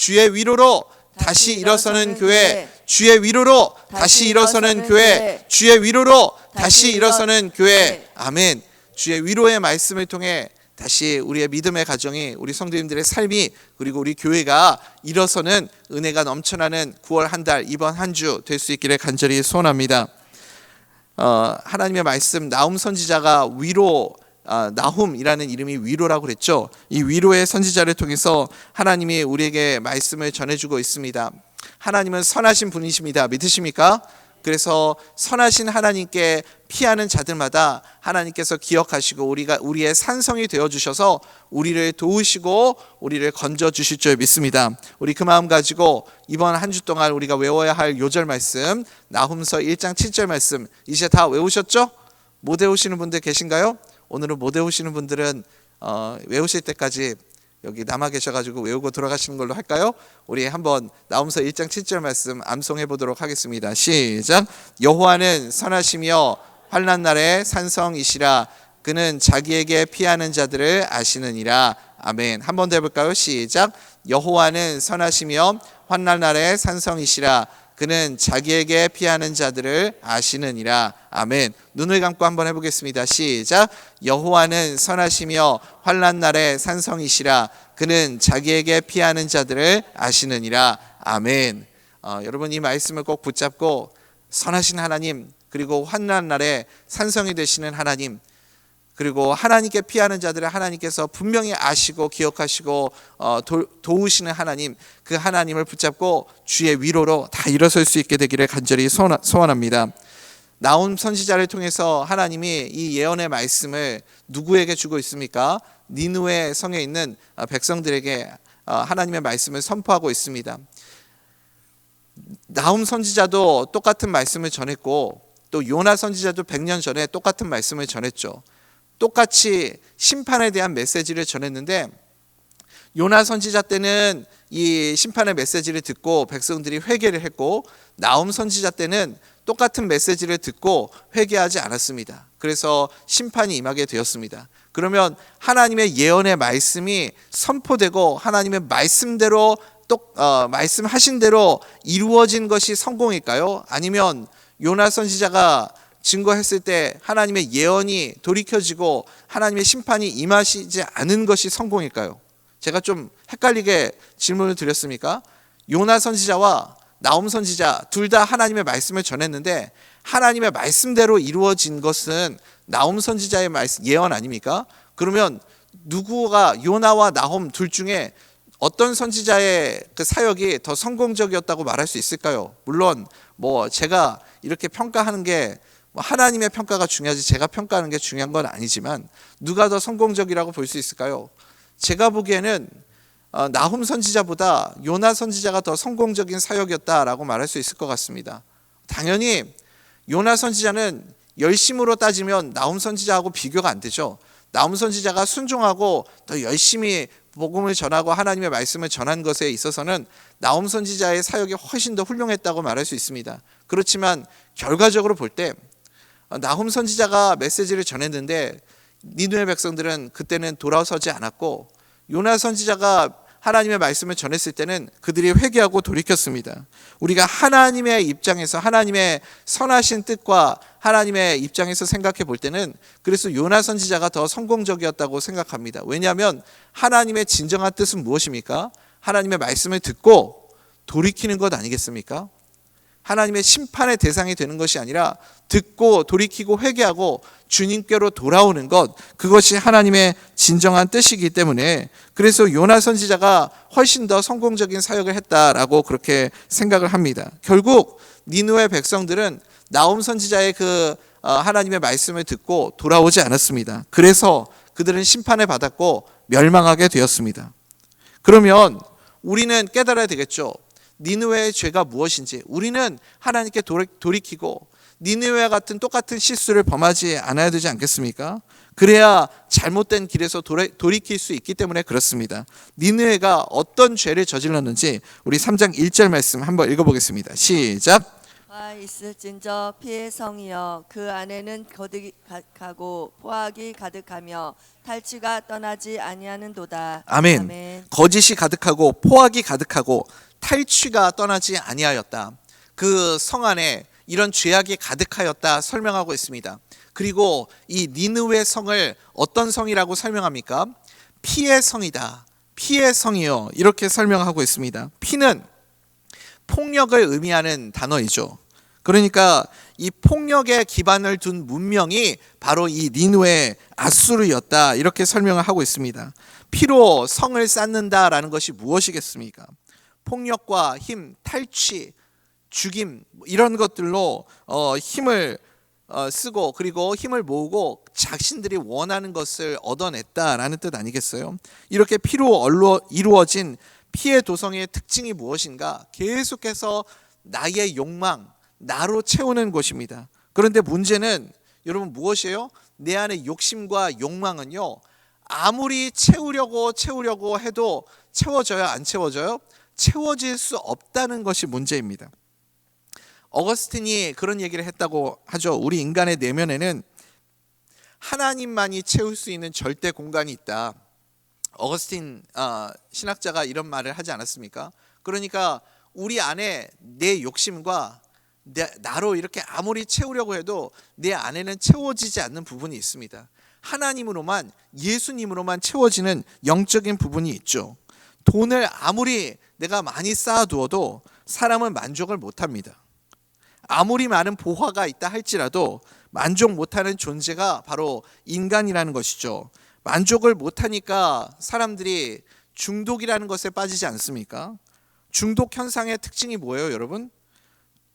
주의 위로로 다시 일어서는 교회. 주의 위로로 다시 일어서는 교회. 주의 위로로 다시 일어서는 교회. 아멘. 주의 위로의 말씀을 통해 다시 우리의 믿음의 가정이 우리 성도님들의 삶이 그리고 우리 교회가 일어서는 은혜가 넘쳐나는 9월 한 달 이번 한 주 될 수 있기를 간절히 소원합니다. 어, 하나님의 말씀 나움 선지자가 위로 아, 나훔이라는 이름이 위로라고 그랬죠. 이 위로의 선지자를 통해서 하나님이 우리에게 말씀을 전해주고 있습니다. 하나님은 선하신 분이십니다. 믿으십니까? 그래서 선하신 하나님께 피하는 자들마다 하나님께서 기억하시고 우리가 우리의 산성이 되어 주셔서 우리를 도우시고 우리를 건져 주실 줄 믿습니다. 우리 그 마음 가지고 이번 한 주 동안 우리가 외워야 할 요절 말씀 나훔서 1장 7절 말씀 이제 다 외우셨죠? 못 외우시는 분들 계신가요? 오늘은 못 외우시는 분들은 어, 외우실 때까지 여기 남아 계셔가지고 외우고 돌아가시는 걸로 할까요? 우리 한번 나움서 1장 7절 말씀 암송해 보도록 하겠습니다. 시작. 여호와는 선하시며 환난 날에 산성이시라 그는 자기에게 피하는 자들을 아시느니라. 아멘. 한 번 더 해볼까요? 시작. 여호와는 선하시며 환난 날에 산성이시라 그는 자기에게 피하는 자들을 아시느니라. 아멘. 눈을 감고 한번 해보겠습니다. 시작. 여호와는 선하시며 환란 날에 산성이시라. 그는 자기에게 피하는 자들을 아시느니라. 아멘. 어, 여러분 이 말씀을 꼭 붙잡고 선하신 하나님 그리고 환난 날에 산성이 되시는 하나님 그리고 하나님께 피하는 자들을 하나님께서 분명히 아시고 기억하시고 어, 도, 도우시는 하나님 그 하나님을 붙잡고 주의 위로로 다 일어설 수 있게 되기를 간절히 소원, 소원합니다. 나온 선지자를 통해서 하나님이 이 예언의 말씀을 누구에게 주고 있습니까? 니누의 성에 있는 어, 백성들에게 어, 하나님의 말씀을 선포하고 있습니다. 나움 선지자도 똑같은 말씀을 전했고 또 요나 선지자도 100년 전에 똑같은 말씀을 전했죠. 똑같이 심판에 대한 메시지를 전했는데 요나 선지자 때는 이 심판의 메시지를 듣고 백성들이 회개를 했고 나움 선지자 때는 똑같은 메시지를 듣고 회개하지 않았습니다. 그래서 심판이 임하게 되었습니다. 그러면 하나님의 예언의 말씀이 선포되고 하나님의 말씀대로 똑 어, 말씀하신 대로 이루어진 것이 성공일까요? 아니면 요나 선지자가 증거했을 때 하나님의 예언이 돌이켜지고 하나님의 심판이 임하시지 않은 것이 성공일까요? 제가 좀 헷갈리게 질문을 드렸습니까? 요나 선지자와 나움 선지자 둘 다 하나님의 말씀을 전했는데 하나님의 말씀대로 이루어진 것은 나움 선지자의 말씀, 예언 아닙니까? 그러면 누구가 요나와 나홈 둘 중에 어떤 선지자의 그 사역이 더 성공적이었다고 말할 수 있을까요? 물론 뭐 제가 이렇게 평가하는 게뭐 하나님의 평가가 중요하지 제가 평가하는 게 중요한 건 아니지만 누가 더 성공적이라고 볼 수 있을까요? 제가 보기에는 어, 나훔 선지자보다 요나 선지자가 더 성공적인 사역이었다라고 말할 수 있을 것 같습니다. 당연히 요나 선지자는 열심으로 따지면 나훔 선지자하고 비교가 안 되죠. 나훔 선지자가 순종하고 더 열심히 복음을 전하고 하나님의 말씀을 전한 것에 있어서는 나훔 선지자의 사역이 훨씬 더 훌륭했다고 말할 수 있습니다. 그렇지만 결과적으로 볼때 어, 나훔 선지자가 메시지를 전했는데 니누의 백성들은 그때는 돌아서지 않았고 요나 선지자가 하나님의 말씀을 전했을 때는 그들이 회개하고 돌이켰습니다. 우리가 하나님의 입장에서 하나님의 선하신 뜻과 하나님의 입장에서 생각해 볼 때는 그래서 요나 선지자가 더 성공적이었다고 생각합니다. 왜냐하면 하나님의 진정한 뜻은 무엇입니까? 하나님의 말씀을 듣고 돌이키는 것 아니겠습니까? 하나님의 심판의 대상이 되는 것이 아니라 듣고 돌이키고 회개하고 주님께로 돌아오는 것 그것이 하나님의 진정한 뜻이기 때문에 그래서 요나 선지자가 훨씬 더 성공적인 사역을 했다라고 그렇게 생각을 합니다. 결국 니누의 백성들은 나움 선지자의 그 어, 하나님의 말씀을 듣고 돌아오지 않았습니다. 그래서 그들은 심판을 받았고 멸망하게 되었습니다. 그러면 우리는 깨달아야 되겠죠. 니느웨의 죄가 무엇인지 우리는 하나님께 돌이키고 니느웨와 같은 똑같은 실수를 범하지 않아야 되지 않겠습니까? 그래야 잘못된 길에서 돌이킬 수 있기 때문에 그렇습니다. 니느웨가 어떤 죄를 저질렀는지 우리 3장 1절 말씀 한번 읽어보겠습니다. 시작. 화 있을진저 피의 성이여 그 안에는 거듭하고 포악이 가득하며 탈취가 떠나지 아니하는도다. 아멘. 거짓이 가득하고 포악이 가득하고 탈취가 떠나지 아니하였다. 그 성 안에 이런 죄악이 가득하였다 설명하고 있습니다. 그리고 이 니느웨 성을 어떤 성이라고 설명합니까? 피의 성이다. 피의 성이요. 이렇게 설명하고 있습니다. 피는 폭력을 의미하는 단어이죠. 그러니까 이 폭력에 기반을 둔 문명이 바로 이 니누의 아수르였다 이렇게 설명을 하고 있습니다. 피로 성을 쌓는다라는 것이 무엇이겠습니까? 폭력과 힘, 탈취, 죽임 뭐 이런 것들로 어, 힘을 어, 쓰고 그리고 힘을 모으고 자신들이 원하는 것을 얻어냈다라는 뜻 아니겠어요? 이렇게 피로 이루어진 피의 도성의 특징이 무엇인가? 계속해서 나의 욕망, 나로 채우는 것입니다. 그런데 문제는 여러분 무엇이에요? 내 안에 욕심과 욕망은요. 아무리 채우려고 채우려고 해도 채워져요, 안 채워져요? 채워질 수 없다는 것이 문제입니다. 어거스틴이 그런 얘기를 했다고 하죠. 우리 인간의 내면에는 하나님만이 채울 수 있는 절대 공간이 있다. 어거스틴 어, 신학자가 이런 말을 하지 않았습니까? 그러니까 우리 안에 내 욕심과 내, 나로 이렇게 아무리 채우려고 해도 내 안에는 채워지지 않는 부분이 있습니다. 하나님으로만 예수님으로만 채워지는 영적인 부분이 있죠. 돈을 아무리 내가 많이 쌓아두어도 사람은 만족을 못합니다. 아무리 많은 보화가 있다 할지라도 만족 못하는 존재가 바로 인간이라는 것이죠. 만족을 못하니까 사람들이 중독이라는 것에 빠지지 않습니까? 중독 현상의 특징이 뭐예요, 여러분?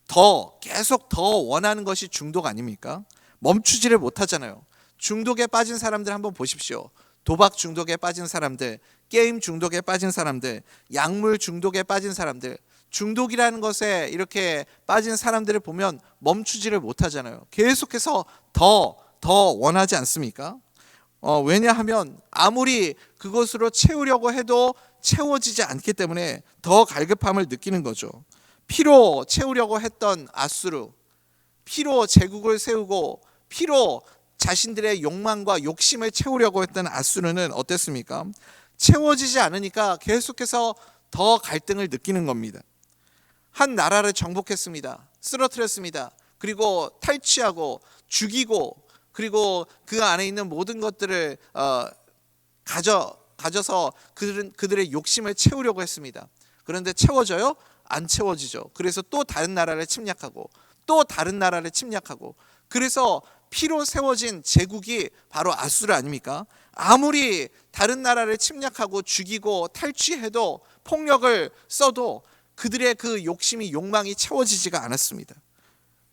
더 계속 더 원하는 것이 중독 아닙니까? 멈추지를 못하잖아요. 중독에 빠진 사람들 한번 보십시오. 도박 중독에 빠진 사람들, 게임 중독에 빠진 사람들, 약물 중독에 빠진 사람들, 중독이라는 것에 이렇게 빠진 사람들을 보면 멈추지를 못하잖아요. 계속해서 더, 더 원하지 않습니까? 어, 왜냐하면 아무리 그것으로 채우려고 해도 채워지지 않기 때문에 더 갈급함을 느끼는 거죠. 피로 채우려고 했던 아수르, 피로 제국을 세우고 피로 자신들의 욕망과 욕심을 채우려고 했던 아수르는 어땠습니까? 채워지지 않으니까 계속해서 더 갈등을 느끼는 겁니다. 한 나라를 정복했습니다. 쓰러뜨렸습니다. 그리고 탈취하고 죽이고 그리고 그 안에 있는 모든 것들을 어, 가져 가져서 그들은 그들의 욕심을 채우려고 했습니다. 그런데 채워져요? 안 채워지죠. 그래서 또 다른 나라를 침략하고 또 다른 나라를 침략하고 그래서 피로 세워진 제국이 바로 아수르 아닙니까? 아무리 다른 나라를 침략하고 죽이고 탈취해도 폭력을 써도 그들의 그 욕심이 욕망이 채워지지가 않았습니다.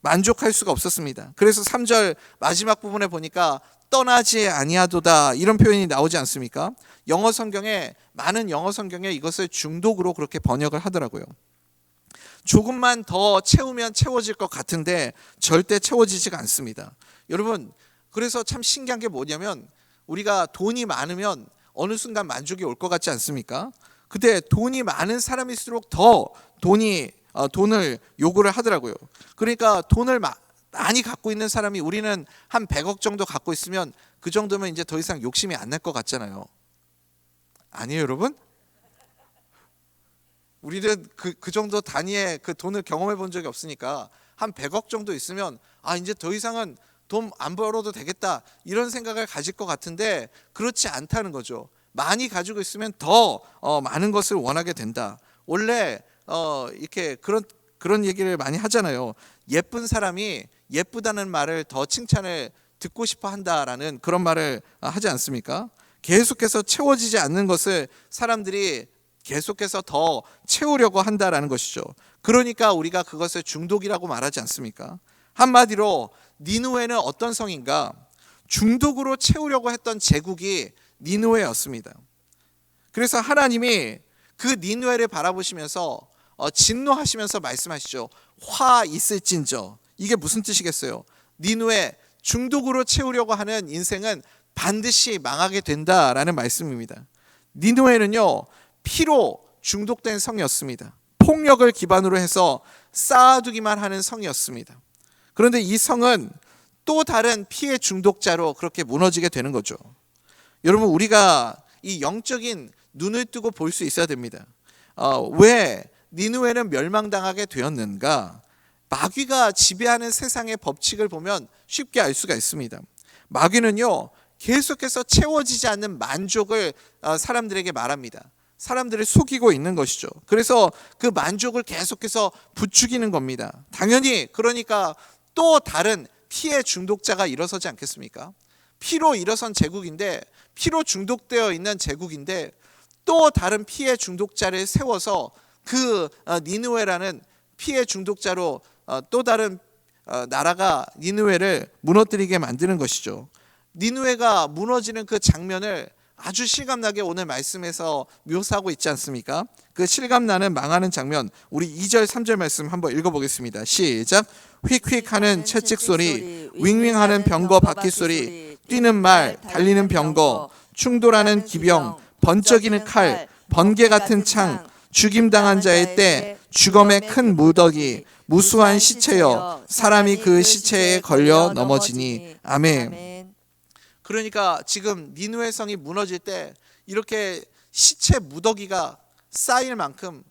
만족할 수가 없었습니다. 그래서 3절 마지막 부분에 보니까 떠나지 아니하도다 이런 표현이 나오지 않습니까? 영어 성경에 많은 영어 성경에 이것을 중독으로 그렇게 번역을 하더라고요. 조금만 더 채우면 채워질 것 같은데 절대 채워지지가 않습니다. 여러분, 그래서 참 신기한 게 뭐냐면 우리가 돈이 많으면 어느 순간 만족이 올 것 같지 않습니까? 근데 돈이 많은 사람일수록 더 돈이 어, 돈을 요구를 하더라고요. 그러니까 돈을 마, 많이 갖고 있는 사람이 우리는 한 100억 정도 갖고 있으면 그 정도면 이제 더 이상 욕심이 안 날 것 같잖아요. 아니에요, 여러분? 우리는 그, 그 정도 단위의 그 돈을 경험해 본 적이 없으니까 한 100억 정도 있으면 아 이제 더 이상은 돈 안 벌어도 되겠다 이런 생각을 가질 것 같은데 그렇지 않다는 거죠. 많이 가지고 있으면 더 어, 많은 것을 원하게 된다. 원래 어, 이렇게 그런 그런 얘기를 많이 하잖아요. 예쁜 사람이 예쁘다는 말을 더 칭찬을 듣고 싶어 한다라는 그런 말을 하지 않습니까? 계속해서 채워지지 않는 것을 사람들이 계속해서 더 채우려고 한다라는 것이죠. 그러니까 우리가 그것을 중독이라고 말하지 않습니까? 한마디로 니누에는 어떤 성인가? 중독으로 채우려고 했던 제국이 니누에였습니다. 그래서 하나님이 그 니누에를 바라보시면서 어, 진노하시면서 말씀하시죠. 화 있을진저. 이게 무슨 뜻이겠어요? 니누에 중독으로 채우려고 하는 인생은 반드시 망하게 된다라는 말씀입니다. 니누에는요 피로 중독된 성이었습니다. 폭력을 기반으로 해서 쌓아두기만 하는 성이었습니다. 그런데 이 성은 또 다른 피해 중독자로 그렇게 무너지게 되는 거죠. 여러분 우리가 이 영적인 눈을 뜨고 볼 수 있어야 됩니다. 어, 왜 니누에는 멸망당하게 되었는가? 마귀가 지배하는 세상의 법칙을 보면 쉽게 알 수가 있습니다. 마귀는요 계속해서 채워지지 않는 만족을 어, 사람들에게 말합니다. 사람들을 속이고 있는 것이죠. 그래서 그 만족을 계속해서 부추기는 겁니다. 당연히 그러니까 또 다른 피해 중독자가 일어서지 않겠습니까? 피로 일어선 제국인데 피로 중독되어 있는 제국인데 또 다른 피해 중독자를 세워서 그 어, 니누에라는 피해 중독자로 어, 또 다른 어, 나라가 니누에를 무너뜨리게 만드는 것이죠. 니누에가 무너지는 그 장면을 아주 실감나게 오늘 말씀에서 묘사하고 있지 않습니까? 그 실감나는 망하는 장면 우리 2절 3절 말씀 한번 읽어보겠습니다. 시작. 휙휙하는 채찍 소리, 윙윙하는 병거 바퀴 소리, 뛰는 말, 달리는 병거, 충돌하는 기병, 번쩍이는 칼, 번개 같은 창, 죽임당한 자의 때, 죽음의 큰 무더기, 무수한 시체여, 사람이 그 시체에 걸려 넘어지니. 아멘. 그러니까 지금 니누의 성이 무너질 때 이렇게 시체 무더기가 쌓일 만큼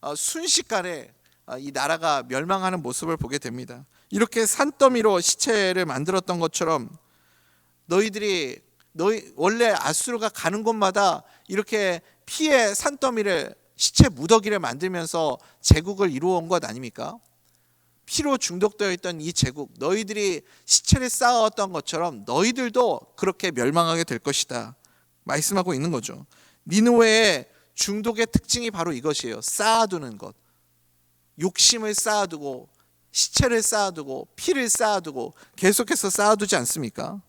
어, 순식간에 어, 이 나라가 멸망하는 모습을 보게 됩니다. 이렇게 산더미로 시체를 만들었던 것처럼 너희들이 너희 원래 아수르가 가는 곳마다 이렇게 피의 산더미를 시체 무더기를 만들면서 제국을 이루어온 것 아닙니까? 피로 중독되어 있던 이 제국 너희들이 시체를 쌓아왔던 것처럼 너희들도 그렇게 멸망하게 될 것이다. 말씀하고 있는 거죠. 니누웨의 중독의 특징이 바로 이것이에요. 쌓아두는 것. 욕심을 쌓아두고 시체를 쌓아두고 피를 쌓아두고 계속해서 쌓아두지 않습니까?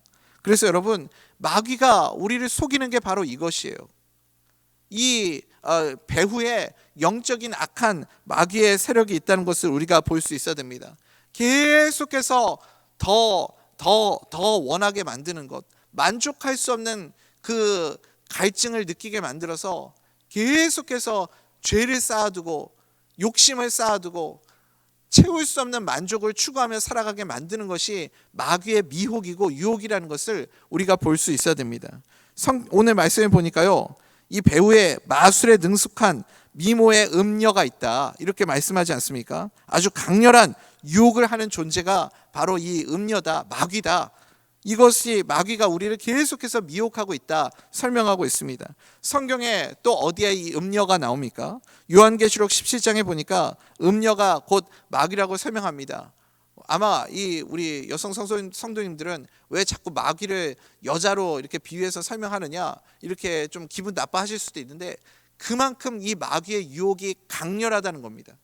그래서 여러분 마귀가 우리를 속이는 게 바로 이것이에요 이 어, 배후에 영적인 악한 마귀의 세력이 있다는 것을 우리가 볼 수 있어야 됩니다. 계속해서 더 더 더 원하게 만드는 것, 만족할 수 없는 그 갈증을 느끼게 만들어서 계속해서 죄를 쌓아두고 욕심을 쌓아두고 채울 수 없는 만족을 추구하며 살아가게 만드는 것이 마귀의 미혹이고 유혹이라는 것을 우리가 볼 수 있어야 됩니다. 성, 오늘 말씀에 보니까요. 이 배우의 마술에 능숙한 미모의 음녀가 있다. 이렇게 말씀하지 않습니까? 아주 강렬한 유혹을 하는 존재가 바로 이 음녀다. 마귀다. 이것이 마귀가 우리를 계속해서 미혹하고 있다. 설명하고 있습니다. 성경에 또 어디에 이 음녀가 나옵니까? 요한계시록 17장에 보니까 음녀가 곧 마귀라고 설명합니다. 아마 이 우리 여성 성도님, 성도님들은 왜 자꾸 마귀를 여자로 이렇게 비유해서 설명하느냐 이렇게 좀 기분 나빠하실 수도 있는데 그만큼 이 마귀의 유혹이 강렬하다는 겁니다.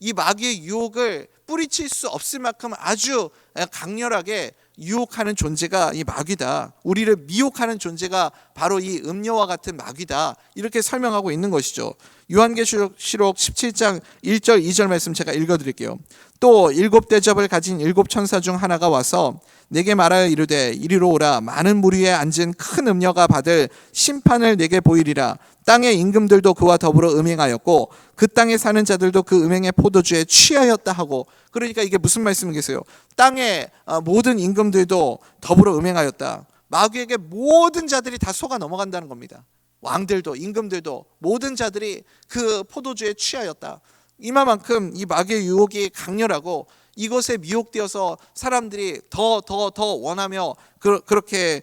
이 마귀의 유혹을 뿌리칠 수 없을 만큼 아주 강렬하게 유혹하는 존재가 이 마귀다. 우리를 미혹하는 존재가 바로 이 음녀와 같은 마귀다. 이렇게 설명하고 있는 것이죠. 요한계시록 17장 1절 2절 말씀 제가 읽어 드릴게요. 또 일곱 대접을 가진 일곱 천사 중 하나가 와서 내게 말하여 이르되 이리로 오라 많은 무리에 앉은 큰 음녀가 받을 심판을 내게 보이리라 땅의 임금들도 그와 더불어 음행하였고 그 땅에 사는 자들도 그 음행의 포도주에 취하였다 하고 그러니까 이게 무슨 말씀이겠어요? 땅의 어, 모든 임금들도 더불어 음행하였다. 마귀에게 모든 자들이 다 속아 넘어간다는 겁니다. 왕들도 임금들도 모든 자들이 그 포도주에 취하였다. 이마만큼 이 마귀의 유혹이 강렬하고 이것에 미혹되어서 사람들이 더 더 더 원하며 그, 렇게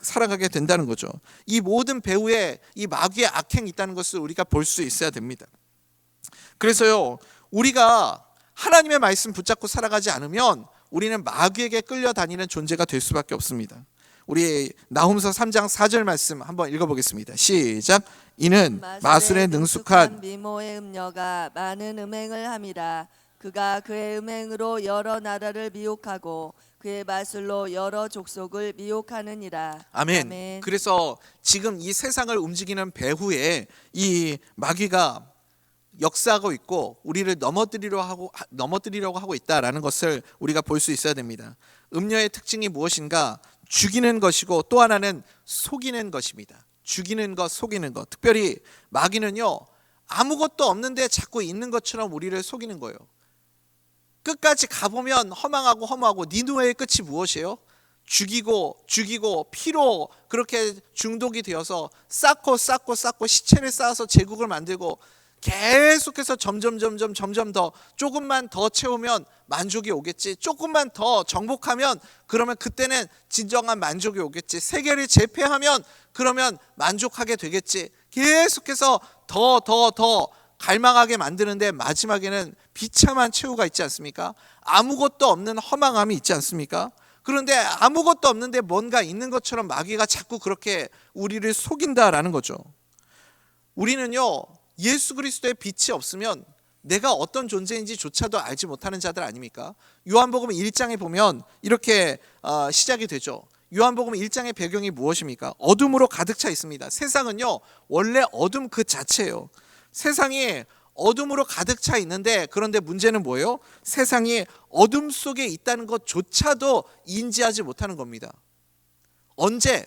살아가게 된다는 거죠. 이 모든 배후에 이 마귀의 악행이 있다는 것을 우리가 볼 수 있어야 됩니다. 그래서요, 우리가 하나님의 말씀 붙잡고 살아가지 않으면 우리는 마귀에게 끌려다니는 존재가 될 수밖에 없습니다. 우리 나홈서 3장 4절 말씀 한번 읽어보겠습니다. 시작. 이는 마술에 능숙한 미모의 음녀가 많은 음행을 함이라 그가 그의 음행으로 여러 나라를 미혹하고 그의 마술로 여러 족속을 미혹하느니라. 아멘. 그래서 지금 이 세상을 움직이는 배후에 이 마귀가 역사하고 있고 우리를 넘어뜨리려 하고 넘어뜨리려고 하고 있다라는 것을 우리가 볼 수 있어야 됩니다. 음녀의 특징이 무엇인가? 죽이는 것이고 또 하나는 속이는 것입니다. 죽이는 것, 속이는 것. 특별히 마귀는요 아무것도 없는데 자꾸 있는 것처럼 우리를 속이는 거예요. 끝까지 가보면 허망하고 허무하고 니누의 끝이 무엇이에요? 죽이고 죽이고 피로 그렇게 중독이 되어서 쌓고 쌓고 쌓고 시체를 쌓아서 제국을 만들고 계속해서 점점 점점 점점 더 조금만 더 채우면 만족이 오겠지. 조금만 더 정복하면 그러면 그때는 진정한 만족이 오겠지. 세계를 제패하면 그러면 만족하게 되겠지. 계속해서 더 더 더 갈망하게 만드는데 마지막에는 비참한 최후가 있지 않습니까? 아무것도 없는 허망함이 있지 않습니까? 그런데 아무것도 없는데 뭔가 있는 것처럼 마귀가 자꾸 그렇게 우리를 속인다라는 거죠. 우리는요, 예수 그리스도의 빛이 없으면 내가 어떤 존재인지조차도 알지 못하는 자들 아닙니까? 요한복음 1장에 보면 이렇게 어, 시작이 되죠. 요한복음 1장의 배경이 무엇입니까? 어둠으로 가득 차 있습니다. 세상은요, 원래 어둠 그 자체예요. 세상이 어둠으로 가득 차 있는데 그런데 문제는 뭐예요? 세상이 어둠 속에 있다는 것조차도 인지하지 못하는 겁니다. 언제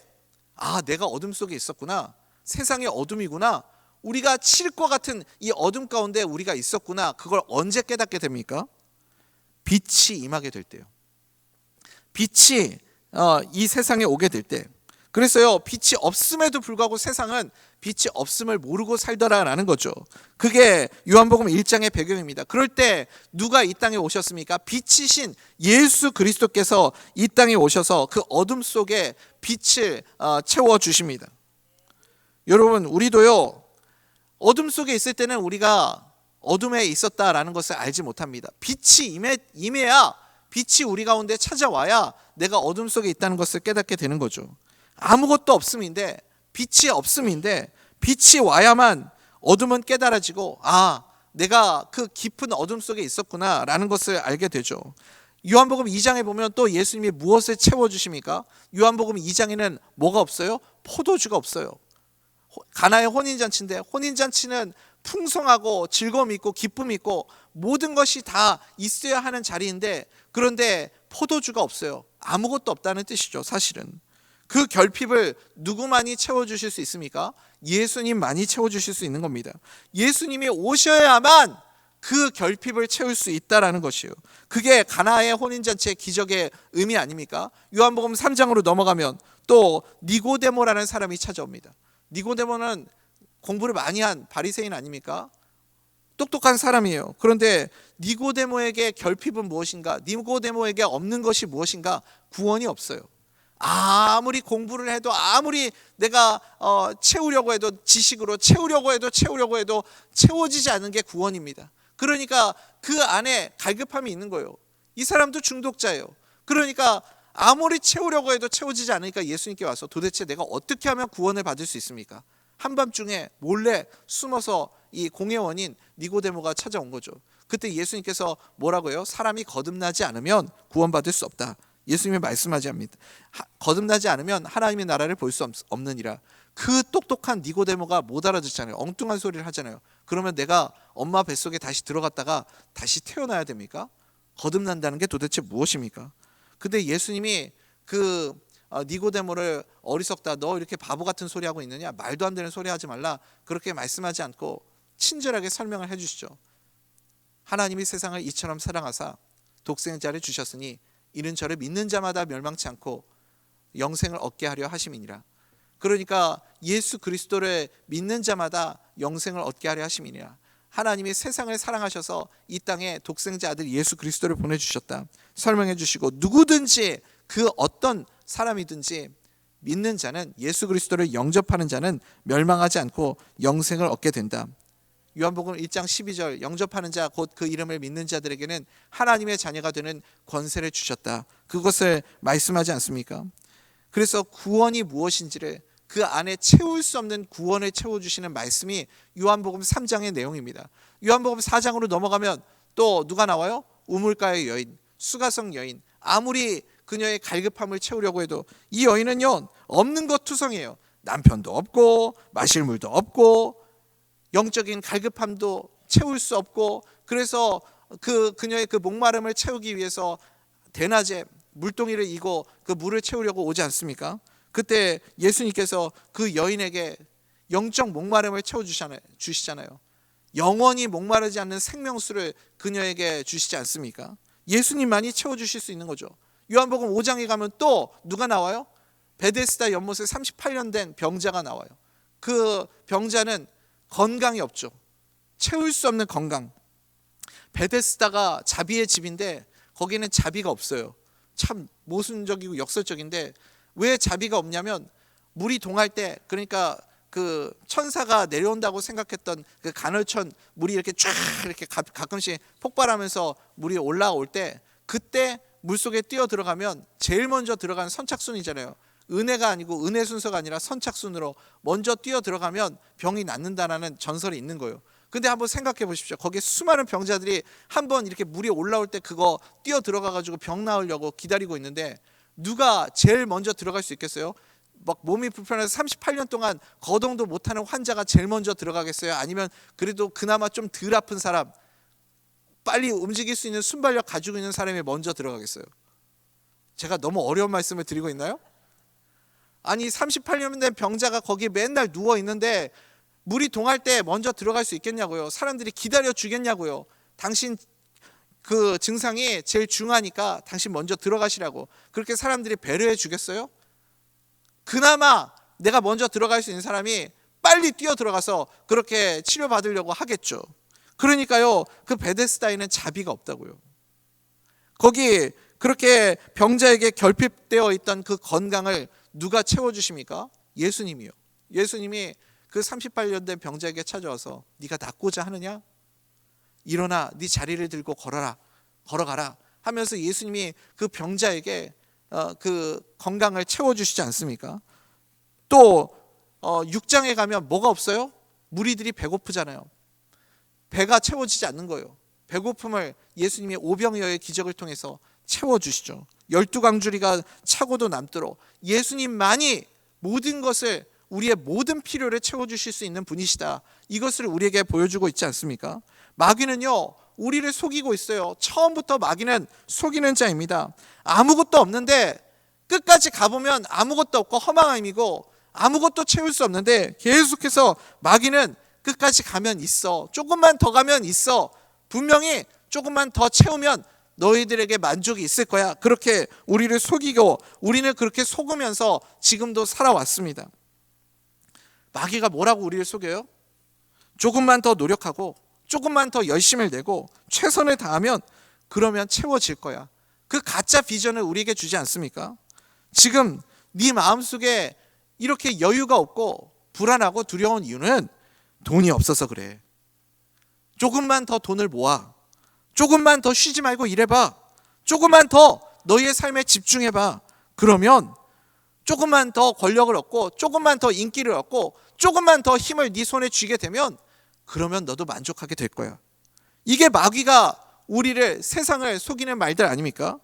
아 내가 어둠 속에 있었구나 세상이 어둠이구나 우리가 칠과 같은 이 어둠 가운데 우리가 있었구나 그걸 언제 깨닫게 됩니까? 빛이 임하게 될 때요. 빛이 어, 이 세상에 오게 될 때. 그래서요 빛이 없음에도 불구하고 세상은 빛이 없음을 모르고 살더라라는 거죠. 그게 요한복음 1장의 배경입니다. 그럴 때 누가 이 땅에 오셨습니까? 빛이신 예수 그리스도께서 이 땅에 오셔서 그 어둠 속에 빛을 어, 채워 주십니다. 여러분 우리도요 어둠 속에 있을 때는 우리가 어둠에 있었다라는 것을 알지 못합니다. 빛이 임해, 임해야 빛이 우리 가운데 찾아와야 내가 어둠 속에 있다는 것을 깨닫게 되는 거죠. 아무것도 없음인데 빛이 없음인데 빛이 와야만 어둠은 깨달아지고 아 내가 그 깊은 어둠 속에 있었구나라는 것을 알게 되죠. 요한복음 2장에 보면 또 예수님이 무엇을 채워 주십니까? 요한복음 2장에는 뭐가 없어요? 포도주가 없어요. 가나의 혼인 잔치인데 혼인 잔치는 풍성하고 즐거움이 있고 기쁨이 있고 모든 것이 다 있어야 하는 자리인데 그런데 포도주가 없어요. 아무것도 없다는 뜻이죠, 사실은. 그 결핍을 누구만이 채워주실 수 있습니까? 예수님만이 채워주실 수 있는 겁니다. 예수님이 오셔야만 그 결핍을 채울 수 있다라는 것이요. 그게 가나의 혼인잔치의 기적의 의미 아닙니까? 요한복음 3장으로 넘어가면 또 니고데모라는 사람이 찾아옵니다. 니고데모는 공부를 많이 한 바리새인 아닙니까? 똑똑한 사람이에요. 그런데 니고데모에게 결핍은 무엇인가? 니고데모에게 없는 것이 무엇인가? 구원이 없어요. 아무리 공부를 해도 아무리 내가 어, 채우려고 해도 지식으로 채우려고 해도 채우려고 해도 채워지지 않는 게 구원입니다. 그러니까 그 안에 갈급함이 있는 거예요. 이 사람도 중독자예요. 그러니까 아무리 채우려고 해도 채워지지 않으니까 예수님께 와서 도대체 내가 어떻게 하면 구원을 받을 수 있습니까? 한밤중에 몰래 숨어서 이 공회원인 니고데모가 찾아온 거죠. 그때 예수님께서 뭐라고요? 사람이 거듭나지 않으면 구원받을 수 없다. 예수님이 말씀하지 않습니다. 거듭나지 않으면 하나님의 나라를 볼 수 없느니라. 그 똑똑한 니고데모가 못 알아듣잖아요. 엉뚱한 소리를 하잖아요. 그러면 내가 엄마 뱃속에 다시 들어갔다가 다시 태어나야 됩니까? 거듭난다는 게 도대체 무엇입니까? 근데 예수님이 그 어, 니고데모를 어리석다 너 이렇게 바보 같은 소리 하고 있느냐 말도 안 되는 소리 하지 말라 그렇게 말씀하지 않고 친절하게 설명을 해주시죠. 하나님이 세상을 이처럼 사랑하사 독생자를 주셨으니 이는 저를 믿는 자마다 멸망치 않고 영생을 얻게 하려 하심이니라. 그러니까 예수 그리스도를 믿는 자마다 영생을 얻게 하려 하심이니라. 하나님이 세상을 사랑하셔서 이 땅에 독생자 아들 예수 그리스도를 보내 주셨다. 설명해 주시고 누구든지 그 어떤 사람이든지 믿는 자는 예수 그리스도를 영접하는 자는 멸망하지 않고 영생을 얻게 된다. 요한복음 1장 12절 영접하는 자 곧 그 이름을 믿는 자들에게는 하나님의 자녀가 되는 권세를 주셨다. 그것을 말씀하지 않습니까? 그래서 구원이 무엇인지를 그 안에 채울 수 없는 구원을 채워 주시는 말씀이 요한복음 3장의 내용입니다. 요한복음 4장으로 넘어가면 또 누가 나와요? 우물가의 여인, 수가성 여인. 아무리 그녀의 갈급함을 채우려고 해도 이 여인은요 없는 것 투성이에요. 남편도 없고 마실 물도 없고 영적인 갈급함도 채울 수 없고 그래서 그 그녀의 그 목마름을 채우기 위해서 대낮에 물동이를 이고 그 물을 채우려고 오지 않습니까? 그때 예수님께서 그 여인에게 영적 목마름을 채워 주시잖아요. 영원히 목마르지 않는 생명수를 그녀에게 주시지 않습니까? 예수님만이 채워 주실 수 있는 거죠. 요한복음 5장에 가면 또 누가 나와요? 베데스다 연못에 38년 된 병자가 나와요. 그 병자는 건강이 없죠. 채울 수 없는 건강. 베데스다가 자비의 집인데 거기는 자비가 없어요. 참 모순적이고 역설적인데 왜 자비가 없냐면 물이 동할 때 그러니까 그 천사가 내려온다고 생각했던 그 간헐천 물이 이렇게 쫙 이렇게 가, 가끔씩 폭발하면서 물이 올라올 때 그때 물 속에 뛰어 들어가면 제일 먼저 들어가는 선착순이잖아요. 은혜가 아니고 은혜 순서가 아니라 선착순으로 먼저 뛰어 들어가면 병이 낫는다라는 전설이 있는 거예요. 근데 한번 생각해 보십시오. 거기에 수많은 병자들이 한번 이렇게 물이 올라올 때 그거 뛰어 들어가 가지고 병 나으려고 기다리고 있는데 누가 제일 먼저 들어갈 수 있겠어요? 막 몸이 불편해서 38년 동안 거동도 못하는 환자가 제일 먼저 들어가겠어요? 아니면 그래도 그나마 좀 덜 아픈 사람, 빨리 움직일 수 있는 순발력 가지고 있는 사람이 먼저 들어가겠어요? 제가 너무 어려운 말씀을 드리고 있나요? 아니 38년 된 병자가 거기 맨날 누워 있는데 물이 동할 때 먼저 들어갈 수 있겠냐고요. 사람들이 기다려 주겠냐고요. 당신 그 증상이 제일 중하니까 당신 먼저 들어가시라고. 그렇게 사람들이 배려해 주겠어요? 그나마 내가 먼저 들어갈 수 있는 사람이 빨리 뛰어 들어가서 그렇게 치료받으려고 하겠죠. 그러니까요. 그 베데스다에는 자비가 없다고요. 거기 그렇게 병자에게 결핍되어 있던 그 건강을 누가 채워 주십니까? 예수님이요. 예수님이 그 38년 된 병자에게 찾아와서 네가 낫고자 하느냐? 일어나 네 자리를 들고 걸어라. 걸어가라 하면서 예수님이 그 병자에게 어, 그 건강을 채워 주시지 않습니까? 또 어, 6장에 가면 뭐가 없어요? 무리들이 배고프잖아요. 배가 채워지지 않는 거예요. 배고픔을 예수님이 오병이어의 기적을 통해서 채워 주시죠. 열두 강주리가 차고도 남도록 예수님만이 모든 것을 우리의 모든 필요를 채워 주실 수 있는 분이시다. 이것을 우리에게 보여주고 있지 않습니까? 마귀는요. 우리를 속이고 있어요. 처음부터 마귀는 속이는 자입니다. 아무것도 없는데 끝까지 가보면 아무것도 없고 허망함이고 아무것도 채울 수 없는데 계속해서 마귀는 끝까지 가면 있어. 조금만 더 가면 있어. 분명히 조금만 더 채우면 너희들에게 만족이 있을 거야. 그렇게 우리를 속이고 우리는 그렇게 속으면서 지금도 살아왔습니다. 마귀가 뭐라고 우리를 속여요? 조금만 더 노력하고 조금만 더 열심을 내고 최선을 다하면 그러면 채워질 거야. 그 가짜 비전을 우리에게 주지 않습니까? 지금 네 마음속에 이렇게 여유가 없고 불안하고 두려운 이유는 돈이 없어서 그래. 조금만 더 돈을 모아. 조금만 더 쉬지 말고 일해봐. 조금만 더 너희의 삶에 집중해봐. 그러면 조금만 더 권력을 얻고 조금만 더 인기를 얻고 조금만 더 힘을 네 손에 쥐게 되면 그러면 너도 만족하게 될 거야. 이게 마귀가 우리를 세상을 속이는 말들 아닙니까?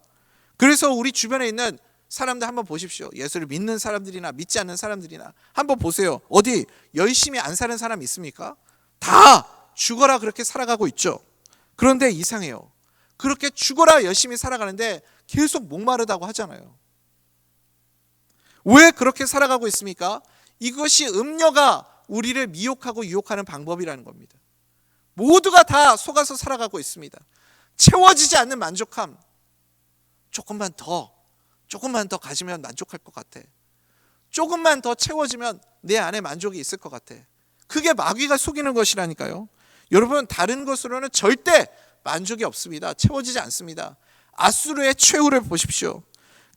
그래서 우리 주변에 있는 사람들 한번 보십시오. 예수를 믿는 사람들이나 믿지 않는 사람들이나 한번 보세요. 어디 열심히 안 사는 사람 있습니까? 다 죽어라 그렇게 살아가고 있죠. 그런데 이상해요. 그렇게 죽어라 열심히 살아가는데 계속 목마르다고 하잖아요. 왜 그렇게 살아가고 있습니까? 이것이 음녀가 우리를 미혹하고 유혹하는 방법이라는 겁니다. 모두가 다 속아서 살아가고 있습니다. 채워지지 않는 만족함. 조금만 더, 조금만 더 가지면 만족할 것 같아. 조금만 더 채워지면 내 안에 만족이 있을 것 같아. 그게 마귀가 속이는 것이라니까요. 여러분, 다른 것으로는 절대 만족이 없습니다. 채워지지 않습니다. 아수르의 최후를 보십시오.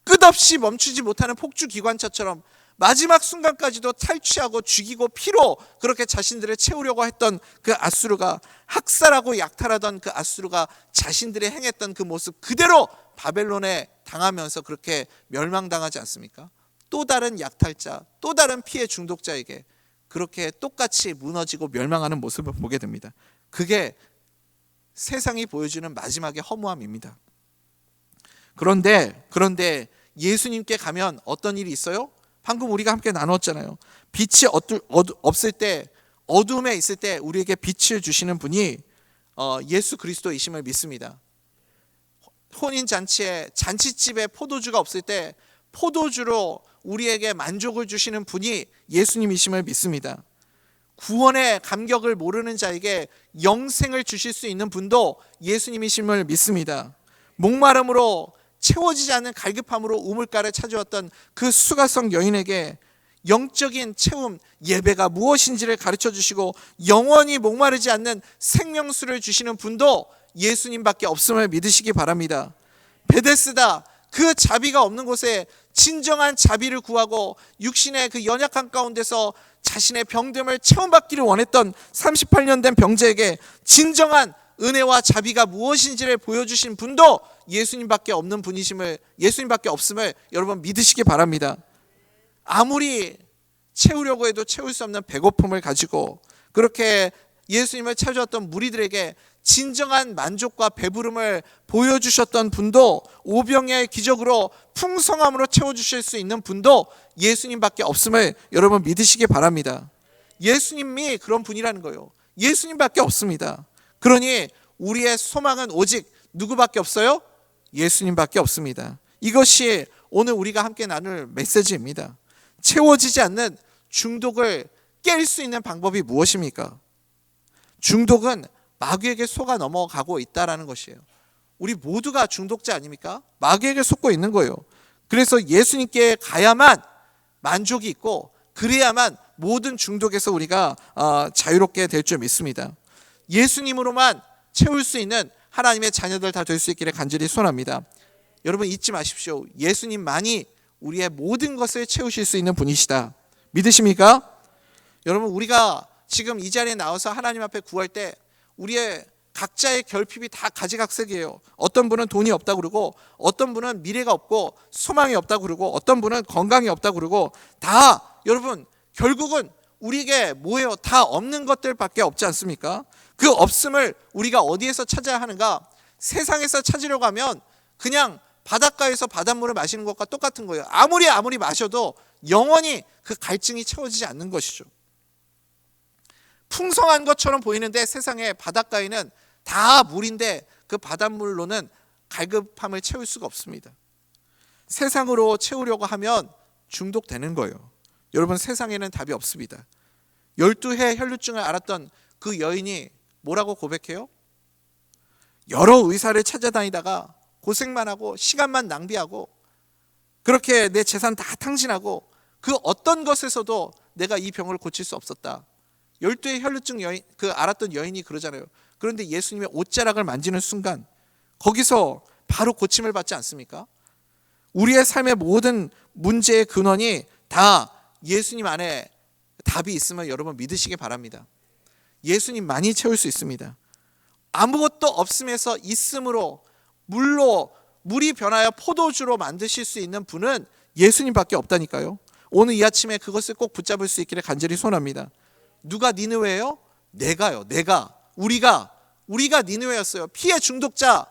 끝없이 멈추지 못하는 폭주 기관차처럼 마지막 순간까지도 탈취하고 죽이고 피로 그렇게 자신들을 채우려고 했던 그 아수르가 학살하고 약탈하던 그 아수르가 자신들이 행했던 그 모습 그대로 바벨론에 당하면서 그렇게 멸망당하지 않습니까? 또 다른 약탈자, 또 다른 피해 중독자에게 그렇게 똑같이 무너지고 멸망하는 모습을 보게 됩니다. 그게 세상이 보여주는 마지막의 허무함입니다. 그런데 그런데 예수님께 가면 어떤 일이 있어요? 방금 우리가 함께 나눴잖아요. 빛이 어두, 어두, 없을 때 어둠에 있을 때 우리에게 빛을 주시는 분이 어, 예수 그리스도이심을 믿습니다. 혼인 잔치에 잔치집에 포도주가 없을 때 포도주로 우리에게 만족을 주시는 분이 예수님이심을 믿습니다. 구원의 감격을 모르는 자에게 영생을 주실 수 있는 분도 예수님이심을 믿습니다. 목마름으로 채워지지 않는 갈급함으로 우물가를 찾아왔던 그 수가성 여인에게 영적인 체험 예배가 무엇인지를 가르쳐 주시고 영원히 목마르지 않는 생명수를 주시는 분도 예수님밖에 없음을 믿으시기 바랍니다. 베데스다 그 자비가 없는 곳에 진정한 자비를 구하고 육신의 그 연약한 가운데서 자신의 병듦을 체험받기를 원했던 38년 된 병자에게 진정한 은혜와 자비가 무엇인지를 보여주신 분도 예수님밖에 없는 분이심을 예수님밖에 없음을 여러분 믿으시기 바랍니다. 아무리 채우려고 해도 채울 수 없는 배고픔을 가지고 그렇게 예수님을 찾아왔던 무리들에게 진정한 만족과 배부름을 보여주셨던 분도 오병의 기적으로 풍성함으로 채워주실 수 있는 분도 예수님밖에 없음을 여러분 믿으시기 바랍니다. 예수님이 그런 분이라는 거예요. 예수님밖에 없습니다. 그러니 우리의 소망은 오직 누구밖에 없어요? 예수님밖에 없습니다. 이것이 오늘 우리가 함께 나눌 메시지입니다. 채워지지 않는 중독을 깰 수 있는 방법이 무엇입니까? 중독은 마귀에게 속아 넘어가고 있다라는 것이에요. 우리 모두가 중독자 아닙니까? 마귀에게 속고 있는 거예요. 그래서 예수님께 가야만 만족이 있고 그래야만 모든 중독에서 우리가 어, 자유롭게 될 줄 믿습니다. 예수님으로만 채울 수 있는 하나님의 자녀들 다 될 수 있기를 간절히 소원합니다. 여러분 잊지 마십시오. 예수님만이 우리의 모든 것을 채우실 수 있는 분이시다. 믿으십니까? 여러분 우리가 지금 이 자리에 나와서 하나님 앞에 구할 때 우리의 각자의 결핍이 다 가지각색이에요. 어떤 분은 돈이 없다고 그러고 어떤 분은 미래가 없고 소망이 없다고 그러고 어떤 분은 건강이 없다고 그러고 다 여러분 결국은 우리에게 뭐예요? 다 없는 것들밖에 없지 않습니까? 그 없음을 우리가 어디에서 찾아야 하는가? 세상에서 찾으려고 하면 그냥 바닷가에서 바닷물을 마시는 것과 똑같은 거예요. 아무리 아무리 마셔도 영원히 그 갈증이 채워지지 않는 것이죠. 풍성한 것처럼 보이는데 세상에 바닷가에는 다 물인데 그 바닷물로는 갈급함을 채울 수가 없습니다. 세상으로 채우려고 하면 중독되는 거예요. 여러분 세상에는 답이 없습니다. 12해 혈루증을 앓았던 그 여인이 뭐라고 고백해요? 여러 의사를 찾아다니다가 고생만 하고 시간만 낭비하고 그렇게 내 재산 다 탕진하고 그 어떤 것에서도 내가 이 병을 고칠 수 없었다. 열두의 혈루증 여인 그 알았던 여인이 그러잖아요. 그런데 예수님의 옷자락을 만지는 순간 거기서 바로 고침을 받지 않습니까? 우리의 삶의 모든 문제의 근원이 다 예수님 안에 답이 있으면 여러분 믿으시기 바랍니다. 예수님 많이 채울 수 있습니다. 아무것도 없음에서 있음으로 물로 물이 변하여 포도주로 만드실 수 있는 분은 예수님밖에 없다니까요. 오늘 이 아침에 그것을 꼭 붙잡을 수 있기를 간절히 소원합니다. 누가 니느웨예요? 내가요. 내가 우리가 우리가 니느웨였어요. 피의 중독자,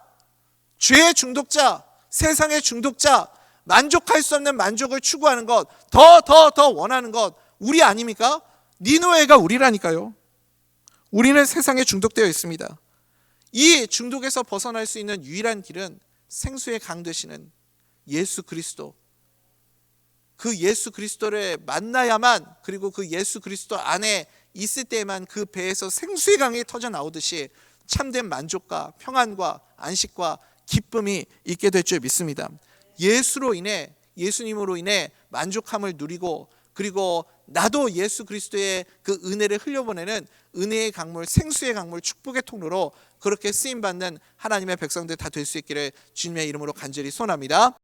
죄의 중독자, 세상의 중독자, 만족할 수 없는 만족을 추구하는 것, 더 더 더 원하는 것 우리 아닙니까? 니느웨가 우리라니까요. 우리는 세상에 중독되어 있습니다. 이 중독에서 벗어날 수 있는 유일한 길은 생수의 강 되시는 예수 그리스도. 그 예수 그리스도를 만나야만 그리고 그 예수 그리스도 안에 있을 때에만 그 배에서 생수의 강이 터져 나오듯이 참된 만족과 평안과 안식과 기쁨이 있게 될 줄 믿습니다. 예수로 인해 예수님으로 인해 만족함을 누리고 그리고 나도 예수 그리스도의 그 은혜를 흘려보내는 은혜의 강물, 생수의 강물, 축복의 통로로 그렇게 쓰임 받는 하나님의 백성들 다 될 수 있기를 주님의 이름으로 간절히 소원합니다.